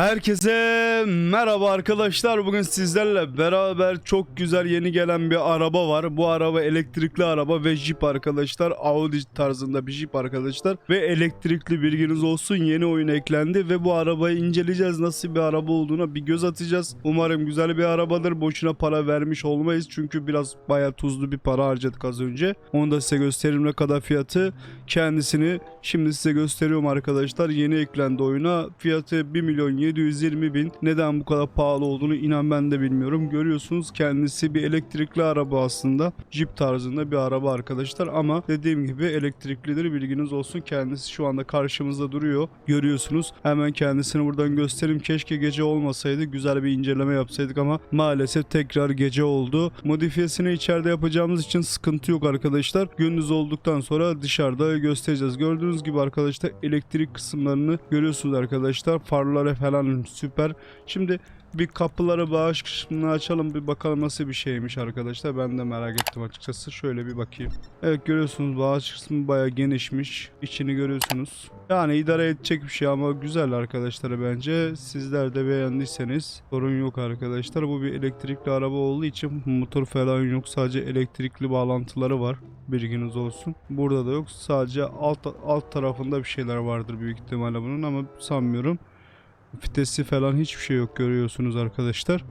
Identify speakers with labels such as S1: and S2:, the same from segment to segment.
S1: Herkese merhaba arkadaşlar. Bugün sizlerle beraber çok güzel yeni gelen bir araba var. Bu araba elektrikli araba ve Jeep arkadaşlar. Audi tarzında bir Jeep arkadaşlar. Ve elektrikli bilginiz olsun yeni oyun eklendi ve bu arabayı inceleyeceğiz. Nasıl bir araba olduğuna bir göz atacağız. Umarım güzel bir arabadır. Boşuna para vermiş olmayız. Çünkü biraz baya tuzlu bir para harcadık az önce. Onu da size gösteririm ne kadar fiyatı. Kendisini şimdi size gösteriyorum arkadaşlar. Yeni eklendi oyuna. Fiyatı 1 milyon 720 bin. Neden bu kadar pahalı olduğunu inan ben de bilmiyorum. Görüyorsunuz kendisi bir elektrikli araba aslında. Jeep tarzında bir araba arkadaşlar ama dediğim gibi elektriklidir bilginiz olsun. Kendisi şu anda karşımızda duruyor. Görüyorsunuz. Hemen kendisini buradan göstereyim. Keşke gece olmasaydı. Güzel bir inceleme yapsaydık ama maalesef tekrar gece oldu. Modifiyesini içeride yapacağımız için sıkıntı yok arkadaşlar. Gündüz olduktan sonra dışarıda göstereceğiz. Gördüğünüz gibi arkadaşlar elektrik kısımlarını görüyorsunuz arkadaşlar. Farları falan süper. Şimdi bir kapıları bağış kısmını açalım bir bakalım nasıl bir şeymiş arkadaşlar. Ben de merak ettim açıkçası. Şöyle bir bakayım. Evet görüyorsunuz bağış kısmı baya genişmiş. İçini görüyorsunuz. Yani idare edecek bir şey ama güzel arkadaşlar bence. Sizler de beğendiyseniz sorun yok arkadaşlar. Bu bir elektrikli araba olduğu için motor falan yok. Sadece elektrikli bağlantıları var. Bilginiz olsun. Burada da yok. Sadece alt alt tarafında bir şeyler vardır büyük ihtimalle bunun ama sanmıyorum. Vitesi falan hiçbir şey yok görüyorsunuz arkadaşlar.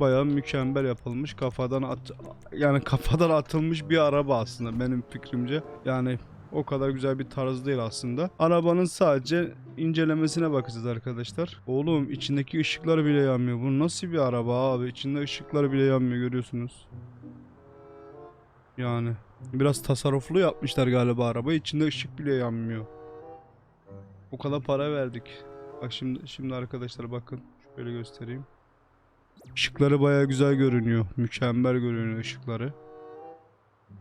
S1: Bayağı mükemmel yapılmış. Kafadan at yani kafadan atılmış bir araba aslında benim fikrimce. Yani o kadar güzel bir tarz değil aslında. Arabanın sadece incelemesine bakacağız arkadaşlar. Oğlum içindeki ışıklar bile yanmıyor. Bu nasıl bir araba abi? İçinde ışıklar bile yanmıyor görüyorsunuz. Yani biraz tasarruflu yapmışlar galiba araba. İçinde ışık bile yanmıyor. O kadar para verdik. Bak şimdi şimdi arkadaşlar bakın şöyle göstereyim. Işıkları baya güzel görünüyor. Mükemmel görünüyor ışıkları.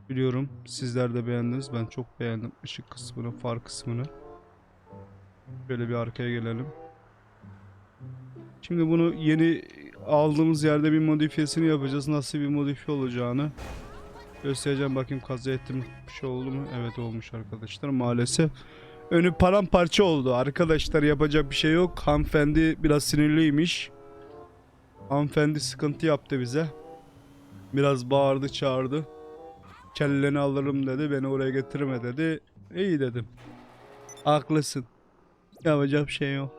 S1: Biliyorum sizler de beğendiniz. Ben çok beğendim ışık kısmını, far kısmını. Şöyle bir arkaya gelelim. Şimdi bunu yeni aldığımız yerde bir modifiyesini yapacağız. Nasıl bir modifiye olacağını göstereceğim. Bakayım kaza ettim bir şey oldu mu? Evet olmuş arkadaşlar maalesef. Önü paramparça oldu. Arkadaşlar yapacak bir şey yok. Hanımefendi biraz sinirliymiş. Hanımefendi sıkıntı yaptı bize. Biraz bağırdı çağırdı. Kelleni alırım dedi. Beni oraya getirme dedi. İyi dedim. Haklısın. Yapacak bir şey yok.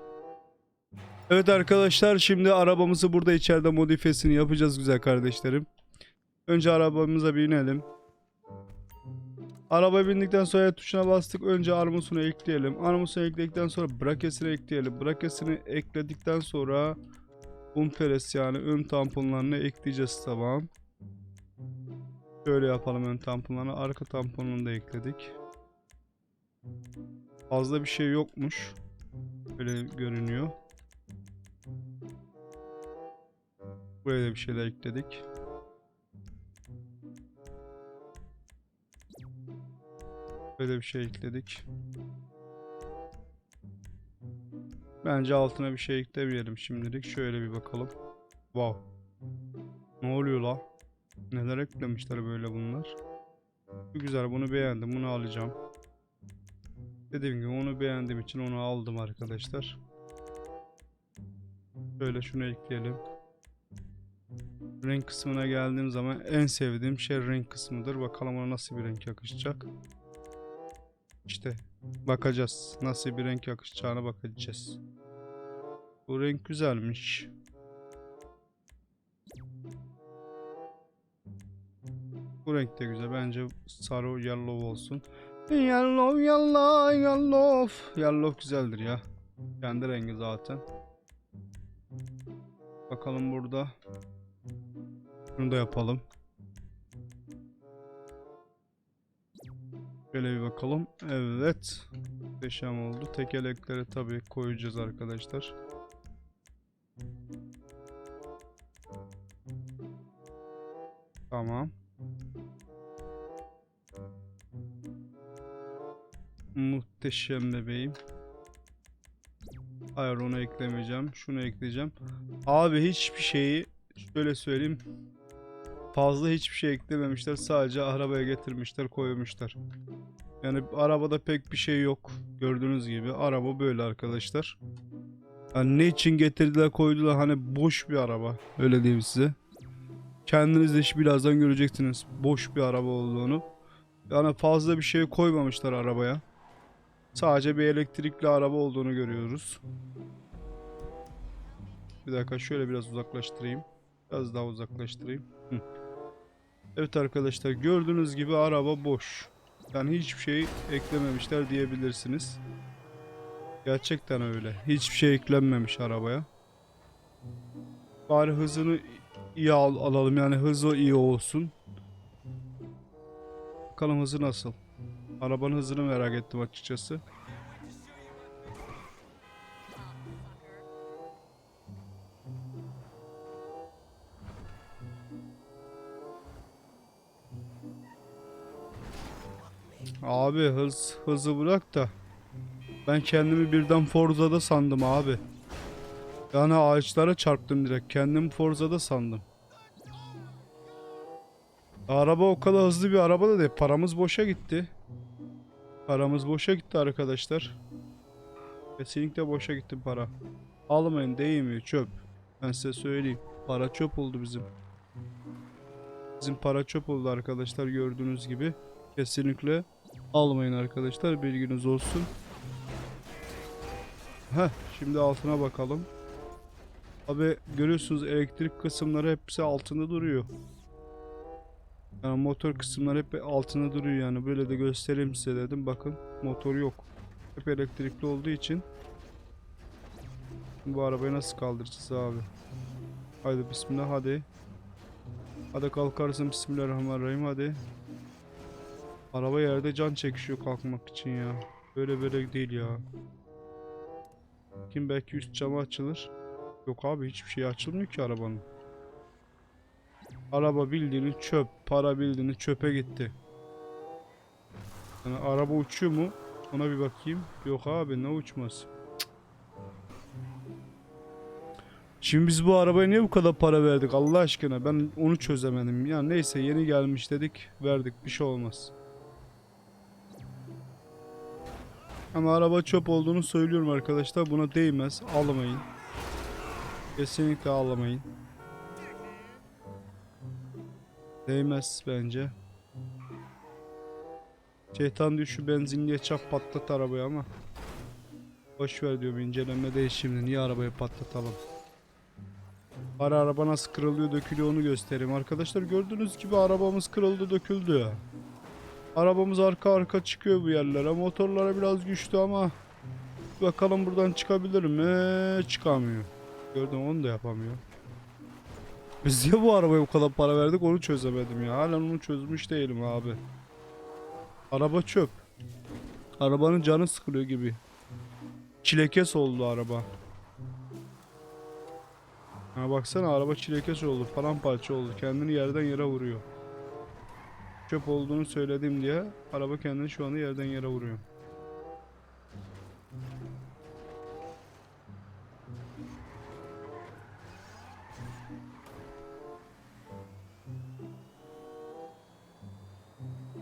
S1: Evet arkadaşlar şimdi arabamızı burada içeride modifiyesini yapacağız güzel kardeşlerim. Önce arabamıza binelim. Arabaya bindikten sonra tuşuna bastık. Önce armusunu ekleyelim. Armusunu ekledikten sonra brakesini ekleyelim. Brakesini ekledikten sonra umperes yani ön tamponlarını ekleyeceğiz tamam. Şöyle yapalım ön tamponlarını. Arka tamponunu da ekledik. Fazla bir şey yokmuş. Böyle görünüyor. Buraya da bir şeyler ekledik. Böyle bir şey ekledik. Bence altına bir şey eklemeyelim şimdilik. Şöyle bir bakalım. Wow. Ne oluyor la? Neler eklemişler böyle bunlar? Bu güzel bunu beğendim. Bunu alacağım. Dediğim gibi onu beğendiğim için onu aldım arkadaşlar. Şöyle şunu ekleyelim. Renk kısmına geldiğim zaman en sevdiğim şey renk kısmıdır. Bakalım ona nasıl bir renk yakışacak. İşte bakacağız. Nasıl bir renk yakışacağına bakacağız. Bu renk güzelmiş. Bu renk de güzel. Bence sarı yellow olsun. Yellow, yellow, yellow. Yellow güzeldir ya. Kendi rengi zaten. Bakalım burada. Bunu da yapalım. Şöyle bir bakalım. Evet. Muhteşem oldu. Tekerlekleri tabii koyacağız arkadaşlar. Tamam. Muhteşem bebeğim. Hayır onu eklemeyeceğim. Şunu ekleyeceğim. Abi hiçbir şeyi şöyle söyleyeyim. Fazla hiçbir şey eklememişler. Sadece arabaya getirmişler, koymuşlar. Yani arabada pek bir şey yok. Gördüğünüz gibi araba böyle arkadaşlar. Yani ne için getirdiler koydular hani boş bir araba. Öyle diyeyim size. Kendiniz de birazdan göreceksiniz boş bir araba olduğunu. Yani fazla bir şey koymamışlar arabaya. Sadece bir elektrikli araba olduğunu görüyoruz. Bir dakika şöyle biraz uzaklaştırayım. Biraz daha uzaklaştırayım. Hı. Evet arkadaşlar gördüğünüz gibi araba boş. Yani hiçbir şey eklememişler diyebilirsiniz. Gerçekten öyle. Hiçbir şey eklenmemiş arabaya. Bari hızını iyi al- alalım yani hızı iyi olsun. Bakalım hızı nasıl. Arabanın hızını merak ettim açıkçası. Abi hız hızı bırak da ben kendimi birden Forza'da sandım abi. Yani ağaçlara çarptım direkt. Kendimi Forza'da sandım. Araba o kadar hızlı bir araba da değil. Paramız boşa gitti. Paramız boşa gitti arkadaşlar. Kesinlikle boşa gitti para. Almayın değmiyor çöp. Ben size söyleyeyim. Para çöp oldu bizim. Bizim para çöp oldu arkadaşlar gördüğünüz gibi. Kesinlikle almayın arkadaşlar bilginiz olsun. Heh şimdi altına bakalım. Abi görüyorsunuz elektrik kısımları hepsi altında duruyor. Yani motor kısımları hep altında duruyor yani böyle de göstereyim size dedim bakın motor yok. Hep elektrikli olduğu için bu arabayı nasıl kaldıracağız abi? Haydi bismillah hadi. Hadi kalkarsın bismillahirrahmanirrahim hadi. Araba yerde can çekişiyor kalkmak için ya. Böyle böyle değil ya. Kim belki üst camı açılır. Yok abi hiçbir şey açılmıyor ki arabanın. Araba bildiğini çöp, para bildiğini çöpe gitti. Yani araba uçuyor mu? Ona bir bakayım. Yok abi ne. Cık. Şimdi biz bu arabaya niye bu kadar para verdik Allah aşkına ben onu çözemedim. Ya neyse yeni gelmiş dedik verdik bir şey olmaz. Ama araba çöp olduğunu söylüyorum arkadaşlar buna değmez almayın. Kesinlikle ağlamayın. Değmez bence. Şeytan diyor şu benzinliğe çap patlat arabayı ama. Boş ver diyorum inceleme değil şimdi niye arabayı patlatalım. Ara araba nasıl kırılıyor dökülüyor onu göstereyim. Arkadaşlar gördüğünüz gibi arabamız kırıldı döküldü. Arabamız arka arka çıkıyor bu yerlere. Motorlara biraz güçlü ama bakalım buradan çıkabilir mi? Çıkamıyor. Gördüm onu da yapamıyor. Biz niye bu arabaya bu kadar para verdik onu çözemedim ya. Halen onu çözmüş değilim abi. Araba çöp. Arabanın canı sıkılıyor gibi. Çilekes oldu araba. Ha baksana araba çilekes oldu. Paramparça oldu. Kendini yerden yere vuruyor. Çöp olduğunu söyledim diye araba kendini şu anda yerden yere vuruyor.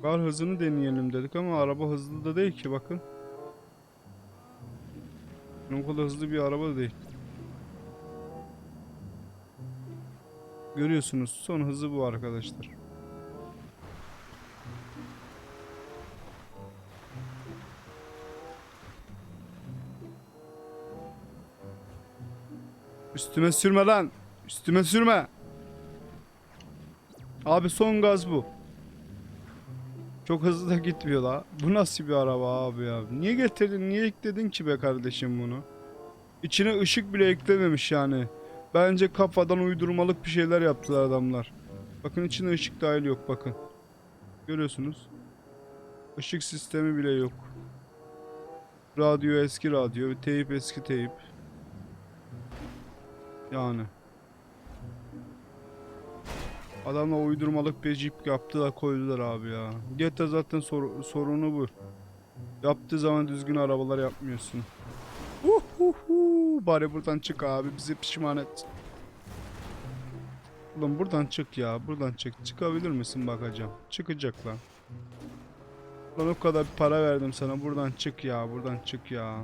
S1: Var hızını deneyelim dedik ama araba hızlı da değil ki bakın. O kadar hızlı bir araba da değil. Görüyorsunuz son hızı bu arkadaşlar. Üstüme sürme lan. Üstüme sürme. Abi son gaz bu. Çok hızlı da gitmiyor la. Bu nasıl bir araba abi ya? Niye getirdin? Niye ekledin ki be kardeşim bunu? İçine ışık bile eklememiş yani. Bence kafadan uydurmalık bir şeyler yaptılar adamlar. Bakın içine ışık dahil yok bakın. Görüyorsunuz. Işık sistemi bile yok. Radyo eski radyo, teyip eski teyip. Yani. Adamla uydurmalık bir jeep yaptılar koydular abi ya. GTA zaten sor- sorunu bu. Yaptığı zaman düzgün arabalar yapmıyorsun. Uhuhu. Bari buradan çık abi bizi pişman et. Ulan buradan çık ya buradan çık. Çıkabilir misin bakacağım. Çıkacak lan. Lan o kadar para verdim sana buradan çık ya buradan çık ya.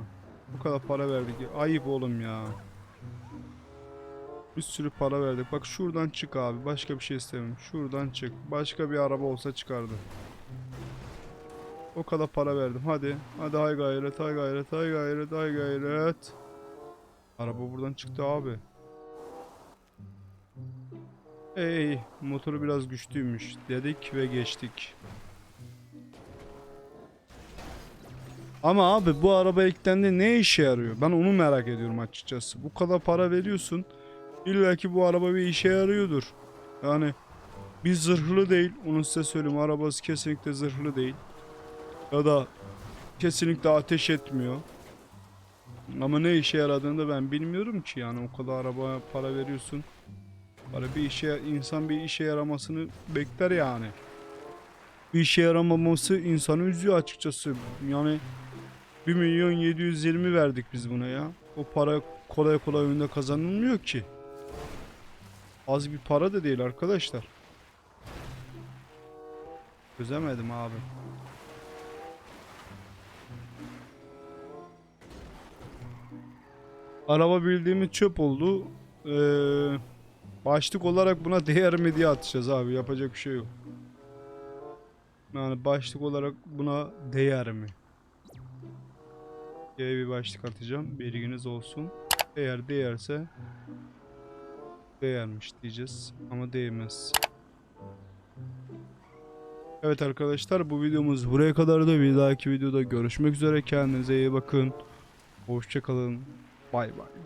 S1: Bu kadar para verdik. Ayıp oğlum ya. Bir sürü para verdik. Bak şuradan çık abi. Başka bir şey istemiyorum. Şuradan çık. Başka bir araba olsa çıkardı. O kadar para verdim. Hadi. Hadi hay gayret, hay gayret, hay gayret, hay gayret. Araba buradan çıktı abi. Ey, motoru biraz güçlüymüş dedik ve geçtik. Ama abi bu araba eklendi ne işe yarıyor? Ben onu merak ediyorum açıkçası. Bu kadar para veriyorsun. İlla ki bu araba bir işe yarıyordur. Yani bir zırhlı değil. Onu size söyleyeyim. Arabası kesinlikle zırhlı değil. Ya da kesinlikle ateş etmiyor. Ama ne işe yaradığını da ben bilmiyorum ki yani o kadar arabaya para veriyorsun. Para bir işe insan bir işe yaramasını bekler yani. Bir işe yaramaması insanı üzüyor açıkçası. Yani 1 milyon 720 verdik biz buna ya. O para kolay kolay oyunda kazanılmıyor ki. Az bir para da değil arkadaşlar. Çözemedim abi. Araba bildiğimiz çöp oldu. Ee, başlık olarak buna değer mi diye atacağız abi. Yapacak bir şey yok. Yani başlık olarak buna değer mi? diye bir başlık atacağım. Bilginiz olsun. Eğer değerse değermiş diyeceğiz. Ama değmez. Evet arkadaşlar bu videomuz buraya kadar da bir dahaki videoda görüşmek üzere. Kendinize iyi bakın. Hoşçakalın. Bay bay.